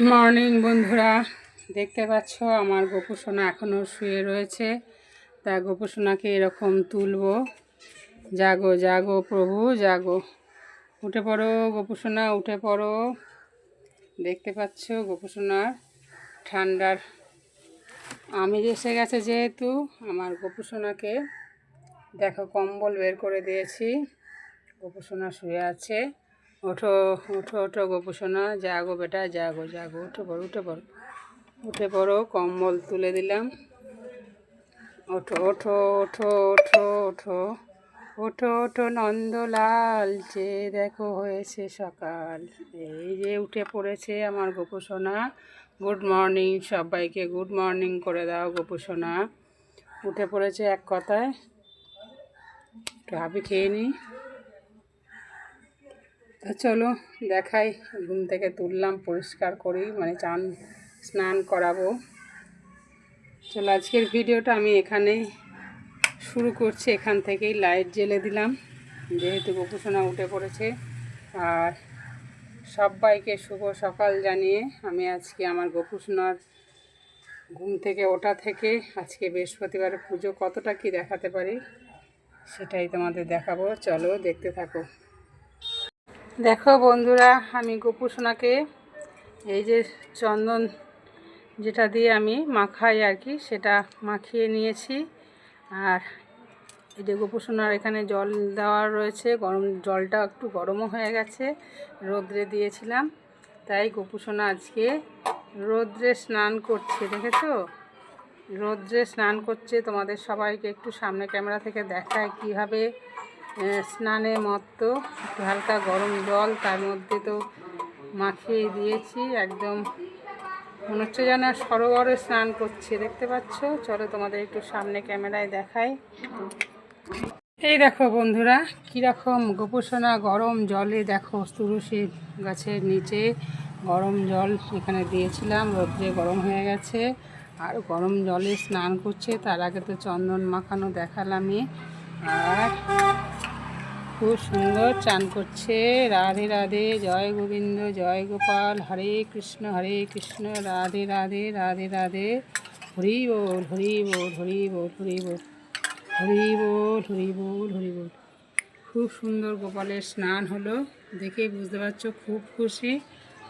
Morning, বন্ধুরা। দেখতে পাচ্ছ, আমার গোপুসোনা এখনও শুয়ে রয়েছে। তা গোপুসোনাকে এরকম তুলবো। জাগো জাগো প্রভু, জাগো। উঠে পড়ো, গোপুসোনা, উঠে পড়ো। দেখতে পাচ্ছ, গোপুসোনার ঠান্ডার আমি এসে গেছে যেহেতু। আমার গোপুসোনাকে দেখো, কম্বল বের করে দিয়েছি। গোপুসোনা শুয়ে আছে। ওঠো ওঠো ওঠো গোপুসোনা জাগো বেটা, জাগো জাগো, উঠে পড়ো উঠে পড়ো। উঠে পড়ো, কম্বল তুলে দিলাম। ওঠো ওঠো ওঠো ওঠো ওঠো। ওঠো ওঠো, নন্দলাল, যে দেখো হয়েছে সকাল। এই যে উঠে পড়েছে আমার গোপুসোনা গুড মর্নিং সবাইকে, গুড মর্নিং করে দাও গোপুসোনা উঠে পড়েছে এক কথায়। একটু হাবি খেয়ে নিই তো চলো দেখাই, ঘুম থেকে তুললাম, পরিষ্কার করি মানে চান, স্নান করাবো। চলো আজকের ভিডিওটা আমি এখানে শুরু করছি, এখান থেকেই লাইট জ্বেলে দিলাম। যেহেতু গোপুসোনা উঠে পড়েছে, আর সবাইকে শুভ সকাল জানিয়ে আমি আজকে আমার গোপুসোনার ঘুম থেকে ওঠা থেকে আজকে বৃহস্পতিবারের পুজো কতটা কি দেখাতে পারি, সেটাই তোমাদের দেখাবো। চলো দেখতে থাকো। দেখো বন্ধুরা, আমি গোপুসোনাকে এই যে চন্দন যেটা দিয়ে আমি মাখাই আর কি, সেটা মাখিয়ে নিয়েছি। আর এই যে গোপুসোনার এখানে জল দেওয়া রয়েছে, গরম জলটা একটু গরমও হয়ে গেছে, রোদ্রে দিয়েছিলাম। তাই গোপুসোনা আজকে রোদ্রে স্নান করছে, দেখেছ? রোদ্রে স্নান করছে, তোমাদের সবাইকে একটু সামনে ক্যামেরা থেকে দেখায় কীভাবে স্নানে মত্ত একটু হালকা গরম জল, তার মধ্যে তো মাখিয়ে দিয়েছি, একদম মনে হচ্ছে যেন সরোবরে স্নান করছে, দেখতে পাচ্ছ? চলো তোমাদের একটু সামনে ক্যামেরায় দেখাই। এই দেখো বন্ধুরা, কীরকম গোপোষণা গরম জলে, দেখো তুলসী গাছের নিচে গরম জল এখানে দিয়েছিলাম, রোদ্রে গরম হয়ে গেছে, আর গরম জলে স্নান করছে, তার আগে তো চন্দন মাখানো দেখালামই, আর খুব সুন্দর চান করছে। রাধে রাধে, জয় গোবিন্দ, জয় গোপাল, হরে কৃষ্ণ হরে কৃষ্ণ, রাধে রাধে রাধে রাধে। হরি বল হরি বল হরি বল হরি বল হরি বল হরি বল হরি বল। খুব সুন্দর গোপালের স্নান হলো। দেখে বুঝতে পারছ, খুব খুশি।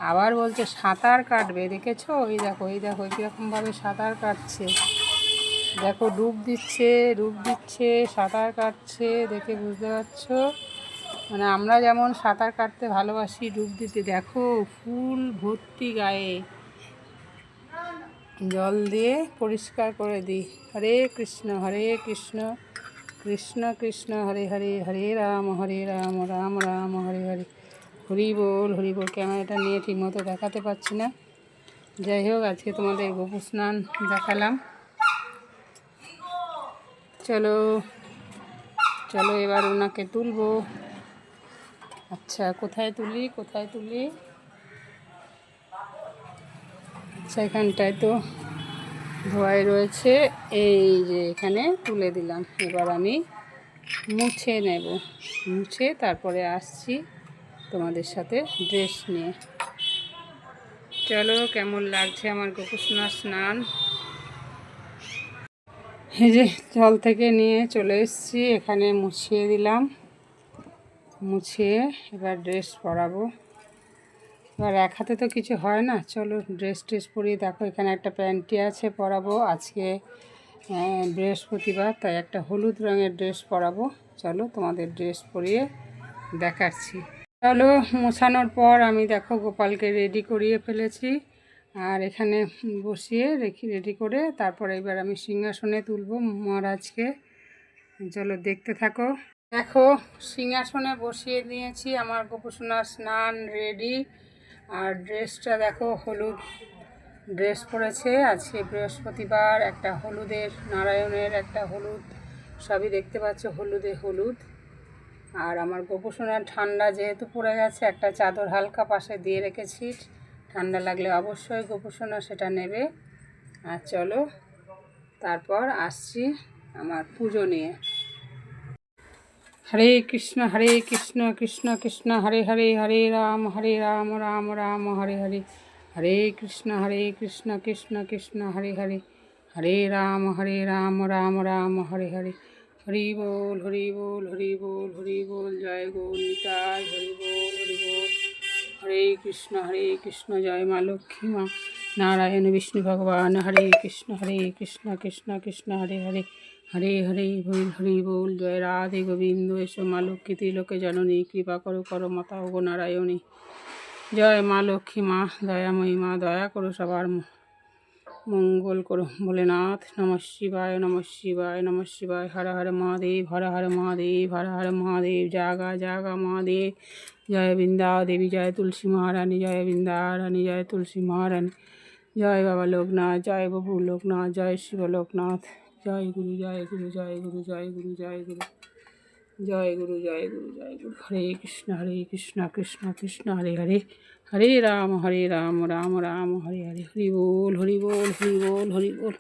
আবার বলছে, সাঁতার কাটবে, দেখেছ? ওই দেখো ওই দেখো কীরকমভাবে সাঁতার কাটছে। দেখো ডুব দিচ্ছে ডুব দিচ্ছে, সাঁতার কাটছে, দেখে বুঝতে পারছ? মানে আমরা যেমন সাঁতার কাটতে ভালোবাসি, ডুব দিতে, দেখো ফুল ভর্তি গায়ে। জল দিয়ে পরিষ্কার করে দিই। হরে কৃষ্ণ হরে কৃষ্ণ কৃষ্ণ কৃষ্ণ, হরে হরে হরে রাম হরে রাম রাম রাম, হরে হরে। হরি বল হরি বল, ক্যামেরাটা নিয়ে ঠিকমতো দেখাতে পারছি না। যাই হোক, আজকে তোমাদের গোপু স্নান দেখালাম। চলো চলো এবার ওনাকে তুলবো। আচ্ছা কোথায় তুলি কোথায় তুলি? আচ্ছা এখানটায় তো ধোয়াই রয়েছে। এই যে এখানে তুলে দিলাম। এবার আমি মুছে নেব। মুছে তারপরে আসছি তোমাদের সাথে ড্রেস নিয়ে। চলো, কেমন লাগছে আমার গোপুসোনার স্নান? এই যে জল থেকে নিয়ে চলে এসেছি, এখানে মুছিয়ে দিলাম। মুছিয়ে এবার ড্রেস পরাবো। এবার এক হাতে তো কিছু হয় না, চলো ড্রেস ট্রেস পরিয়ে দেখো, এখানে একটা প্যান্টি আছে পরাবো। আজকে বৃহস্পতিবার, তাই একটা হলুদ রঙের ড্রেস পরাবো। চলো তোমাদের ড্রেস পরিয়ে দেখাচ্ছি। চলো, মোছানোর পর আমি দেখো গোপালকে রেডি করিয়ে ফেলেছি। আর এখানে বসিয়ে রেখে রেডি করে তারপরে এবার আমি সিংহাসনে তুলব। মহারাজকে চলো দেখতে থাকো। দেখো, সিংহাসনে বসিয়ে দিয়েছি আমার গোপসোনার স্নান রেডি আর ড্রেসটা দেখো, হলুদ ড্রেস পরেছে। আজকে বৃহস্পতিবার, একটা হলুদের, নারায়ণের একটা হলুদ। সবই দেখতে পাচ্ছ, হলুদে হলুদ। আর আমার গোপসোনার ঠান্ডা যেহেতু পড়ে গেছে, একটা চাদর হালকা পাশে দিয়ে রেখেছি। ঠান্ডা লাগলে অবশ্যই গোপোষণা সেটা নেবে। আর চলো, তারপর আসছি আমার পুজো নিয়ে। হরে কৃষ্ণ হরে কৃষ্ণ কৃষ্ণ কৃষ্ণ, হরে হরে হরে রাম হরে রাম রাম রাম, হরে হরে। হরে কৃষ্ণ হরে কৃষ্ণ কৃষ্ণ কৃষ্ণ, হরে হরে। হরে রাম হরে রাম রাম রাম, হরে হরে। হরি বল হরি বল হরি বল হরি বল, জয় গৌর নিতাই, হরি বল হরি বল। কৃষ্ণ হরে কৃষ্ণ, জয় মা লক্ষ্মী মা। নারায়ণ, বিষ্ণু ভগবান, হরে কৃষ্ণ হরে কৃষ্ণ কৃষ্ণ কৃষ্ণ, হরে হরে। হরে হরে, বল, হরি বল, জয় রাধে গোবিন্দ, এসো মা লক্ষ্মী ত্রিলোকে জননী, কৃপা করো করো মাতা ও নারায়ণী। জয় মা লক্ষ্মী মা, দয়াময়ী মা, দয়া করো সবার মঙ্গল করো। ভোলেনাথ, নম শিবায় নম শিবায় নম শিবায়। হর হর মহাদেব, হর হর মহাদেব, হর হর মহাদেব। জাগা জাগা মহাদেব। জয় বৃন্দা দেবী জয় তুলসী মহারানী, জয় বৃন্দা রানী জয় তুলসী মহারানী। জয় বাবা লোকনাথ, জয় বাবু লোকনাথ, জয় শিব লোকনাথ। জয় গুরু জয় গুরু জয় গুরু জয় গুরু জয় গুরু। জয় গুরু জয় গুরু জয় গুরু। হরে কৃষ্ণ হরে কৃষ্ণ কৃষ্ণ কৃষ্ণ, হরে হরে। হরে রাম হরে রাম রাম রাম, হরে হরে, হরি বল হরি বল হরি বল হরি বল।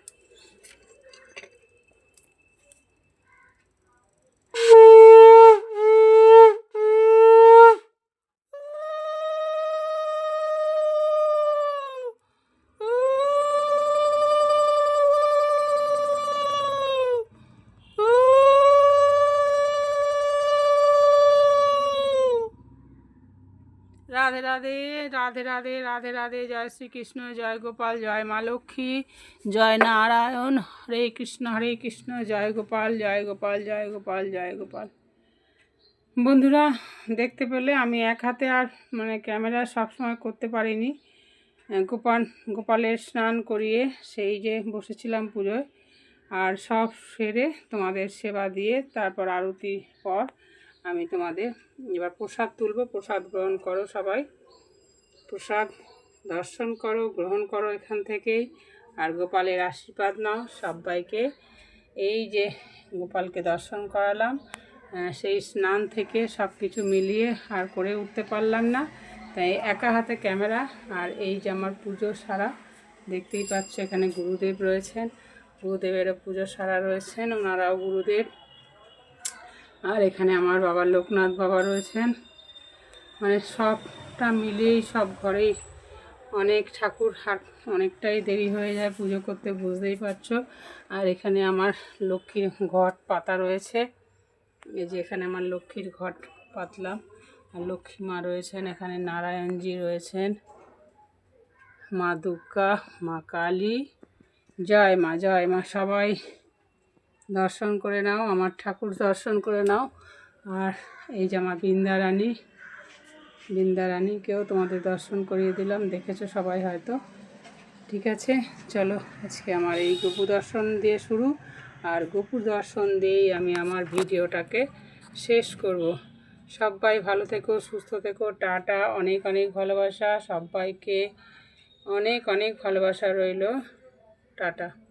রাধে রাধে রাধে রাধে রাধে রাধে। জয় শ্রীকৃষ্ণ, জয় গোপাল, জয় মা লক্ষ্মী, জয় নারায়ণ। হরে কৃষ্ণ হরে কৃষ্ণ, জয় গোপাল জয় গোপাল জয় গোপাল জয় গোপাল। বন্ধুরা, দেখতে পেলে আমি এক হাতে আর মানে ক্যামেরা সবসময় করতে পারিনি। গোপাল, গোপালের স্নান করিয়ে সেই যে বসেছিলাম পুজোয়, আর সব সেরে তোমাদের সেবা দিয়ে তারপর আরতির পর আমি তোমাদের এবার প্রসাদ তুলব। প্রসাদ গ্রহণ করো সবাই। প্রসাদ দর্শন করো, গ্রহণ করো এখান থেকেই। আর গোপালের আশীর্বাদ নাও সবাইকে। এই যে গোপালকে দর্শন করালাম সেই স্নান থেকে সব কিছু মিলিয়ে আর করে উঠতে পারলাম না। তাই একা হাতে ক্যামেরা আর এই যে আমার পুজো সারা, দেখতেই পাচ্ছ এখানে গুরুদেব রয়েছেন। গুরুদেবেরও পুজো সারা রয়েছেন, ওনারাও গুরুদেব। আর এখানে আমার বাবা লোকনাথ বাবা রয়েছেন। মানে সবটা মিলিয়েই সব ঘরেই অনেক ঠাকুর হাট অনেকটাই দেরি হয়ে যায় পুজো করতে, বুঝতেই পারছ। আর এখানে আমার লক্ষ্মীর ঘট পাতা রয়েছে। এই যে এখানে আমার লক্ষ্মীর ঘট পাতলাম আর লক্ষ্মী মা রয়েছেন, এখানে নারায়ণজি রয়েছেন। মা দুর্গা, মা কালী। জয় মা জয় মা সবাই। দর্শন করে নাও, আমার ঠাকুর দর্শন করে নাও। আর এই যে আমার বৃন্দারানী, বৃন্দারানীকেও তোমাদের দর্শন করিয়ে দিলাম। দেখেছ সবাই হয়তো? ঠিক আছে, চলো আজকে আমার এই গোপু দর্শন দিয়ে শুরু। আর গোপুর দর্শন দিয়েই আমি আমার ভিডিওটাকে শেষ করব। সবাই ভালো থেকো, সুস্থ থেকো, টাটা, অনেক অনেক ভালোবাসা। সবাইকে অনেক অনেক ভালোবাসা রইল। টাটা।